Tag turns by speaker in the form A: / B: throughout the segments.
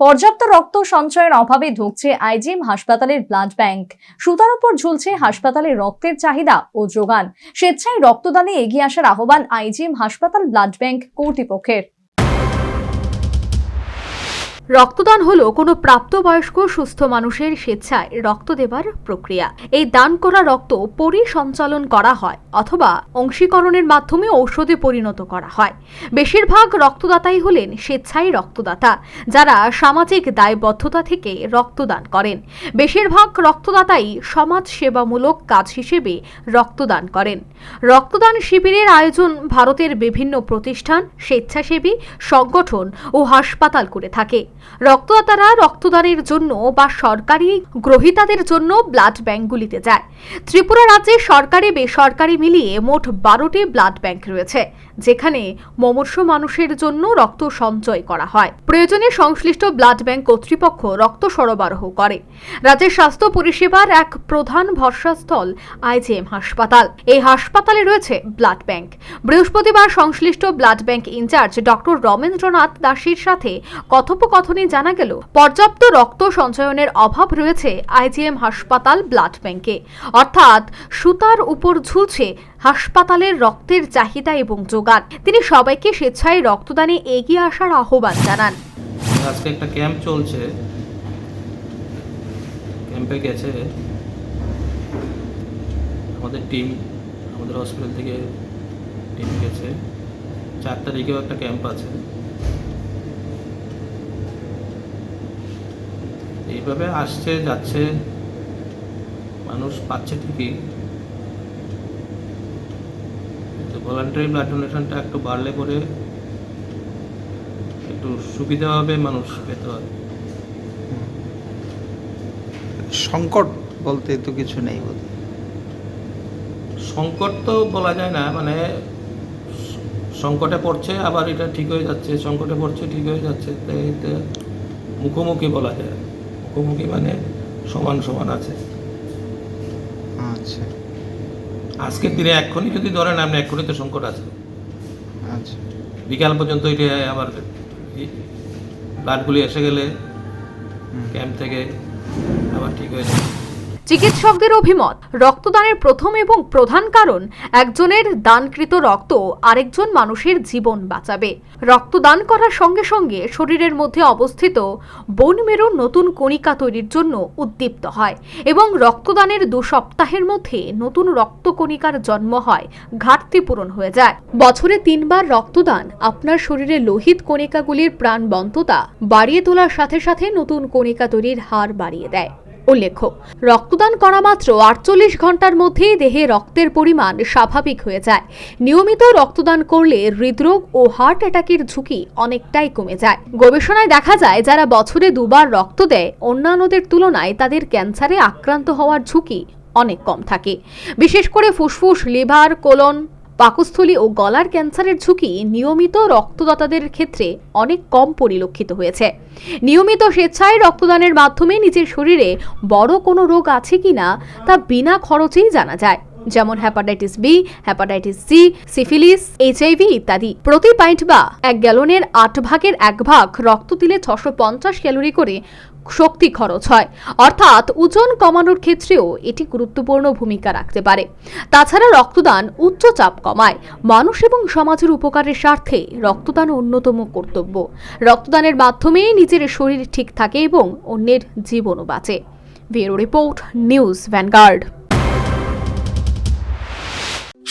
A: পর্যাপ্ত রক্ত সঞ্চয়ের অভাবে ধুঁকছে আইজিএম হাসপাতালের ব্লাড ব্যাংক। সুতার উপর ঝুলছে হাসপাতালের রক্তের চাহিদা ও যোগান। স্বেচ্ছায় রক্তদানে এগিয়ে আসার আহ্বান আইজিএম হাসপাতাল ব্লাড ব্যাংক কর্তৃপক্ষের।
B: রক্তদান হলো কোনো প্রাপ্তবয়স্ক সুস্থ মানুষের স্বেচ্ছায় রক্ত দেবার প্রক্রিয়া। এই দান করা রক্ত পরিসঞ্চালন করা হয় অথবা অংশীকরণের মাধ্যমে ঔষধে পরিণত করা হয়। বেশিরভাগ রক্তদাতাই হলেন স্বেচ্ছায় রক্তদাতা, যারা সামাজিক দায়বদ্ধতা থেকে রক্তদান করেন। বেশিরভাগ রক্তদাতাই সমাজ সেবামূলক কাজ হিসেবে রক্তদান করেন। রক্তদান শিবিরের আয়োজন ভারতের বিভিন্ন প্রতিষ্ঠান, স্বেচ্ছাসেবী, সংগঠন ও হাসপাতাল করে থাকে। রক্তদাতারা রক্তদানের জন্য বা সরকারি গ্রহীতাদের জন্য ব্লাড ব্যাংকগুলিতে যায়। ত্রিপুরা রাজ্যে সরকারি, বেসরকারি মিলিয়ে মোট বারোটি ব্লাড ব্যাংক রয়েছে, যেখানে মমর্ষ মানুষের জন্য রক্ত সঞ্চয় করা হয়। প্রয়োজনে সংশ্লিষ্ট ব্লাড ব্যাংক কর্তৃপক্ষ রক্ত সরবরাহ করে। রাজ্যের স্বাস্থ্য পরিষেবার এক প্রধান ভরসাস্থল আইজিএম হাসপাতাল। এই হাসপাতালে রয়েছে ব্লাড ব্যাংক বৃহস্পতিবার সংশ্লিষ্ট blood bank in-charge doctor Ramendranath দাসের সাথে কথোপকথনে জানা গেল, পর্যাপ্ত রক্ত সঞ্চয়নের অভাব রয়েছে আইজিএম হাসপাতাল ব্লাড ব্যাংকে। অর্থাৎ সুতার উপর ঝুলছে হাসপাতালের রক্তের চাহিদা এবং যোগান। তিনি সবাইকে স্বেচ্ছায় রক্তদানে এগিয়ে আসার আহ্বান জানান।
C: আজকে একটা ক্যাম্প চলছে। ক্যাম্পে গেছে আমাদের টিম, আমাদের হসপিটাল থেকে টিম গেছে। চার তারিখেও একটা ক্যাম্প আছে। এইভাবে আসছে যাচ্ছে মানুষ পাচ্ছে ঠিকই। কিন্তু ভলান্টারি ব্লাড ডোনেশনটা একটু বাড়লে পরে একটু সুবিধাভাবে মানুষ পেতে হয়
D: সংকট বলতে তো কিছু নেই বোধ
C: সংকট তো বলা যায় না মানে সংকটে পড়ছে আবার এটা ঠিক হয়ে যাচ্ছে সংকটে পড়ছে ঠিক হয়ে যাচ্ছে তাই মুখোমুখি বলা যায়। মুখোমুখি মানে সমান সমান আছে।
D: আচ্ছা।
C: আজকের দিনে এক্ষুনি যদি ধরেন আপনি এক্ষুনি তো সংকট আছে।
D: আচ্ছা।
C: বিকাল পর্যন্ত এটা আবার ব্লাডগুলি এসে গেলে ক্যাম্প থেকে আবার ঠিক হয়ে যাবে।
B: চিকিৎসকদের অভিমত, রক্তদানের প্রথম এবং প্রধান কারণ, একজনের দানকৃত রক্ত আরেকজন মানুষের জীবন বাঁচাবে। রক্তদান করার সঙ্গে সঙ্গে শরীরের মধ্যে অবস্থিত বোন মেরুর নতুন কণিকা তৈরির জন্য উদ্দীপ্ত হয় এবং রক্তদানের দু সপ্তাহের মধ্যে নতুন রক্তকণিকার জন্ম হয়, ঘাটতি পূরণ হয়ে যায়। বছরে তিনবার রক্তদান আপনার শরীরে লোহিত কণিকাগুলির প্রাণবন্ততা বাড়িয়ে তোলার সাথে সাথে নতুন কণিকা তৈরির হার বাড়িয়ে দেয়। উল্লেখ্য, রক্তদান করা মাত্র আটচল্লিশ ঘণ্টার মধ্যেই দেহে রক্তের পরিমাণ স্বাভাবিক হয়ে যায়। নিয়মিত রক্তদান করলে হৃদরোগ ও হার্ট অ্যাটাকের ঝুঁকি অনেকটাই কমে যায়। গবেষণায় দেখা যায়, যারা বছরে দুবার রক্ত দেয়, অন্যান্যদের তুলনায় তাদের ক্যান্সারে আক্রান্ত হওয়ার ঝুঁকি অনেক কম থাকে। বিশেষ করে ফুসফুস, লিভার, কোলন পাকস্থলী ও গলার ক্যান্সারের ঝুঁকি নিয়মিত রক্তদাতাদের ক্ষেত্রে অনেক কম পরিলক্ষিত হয়েছে। নিয়মিত স্বেচ্ছায় রক্তদানের মাধ্যমে নিজের শরীরে বড় কোনো রোগ আছে কি না তা বিনা খরচেই জানা যায়। যেমন hepatitis B hepatitis C syphilis HIV ইত্যাদি। প্রতি পাইন্ট বা এক গ্যালনের আট ভাগের এক ভাগ রক্ত দিলে ছশো পঞ্চাশ ক্যালোরি করে শক্তি খরচ হয়। অর্থাৎ ওজন কমানোর ক্ষেত্রেও এটি গুরুত্বপূর্ণ ভূমিকা রাখতে পারে। তাছাড়া রক্তদান উচ্চ চাপ কমায়। মানুষ এবং সমাজের উপকারের স্বার্থে রক্তদান অন্যতম কর্তব্য। রক্তদানের মাধ্যমে নিজের শরীর ঠিক থাকে এবং অন্যের জীবনও বাঁচে। Bureau report, news Vanguard.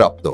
E: স্বীকৃতিপ্রাপ্ত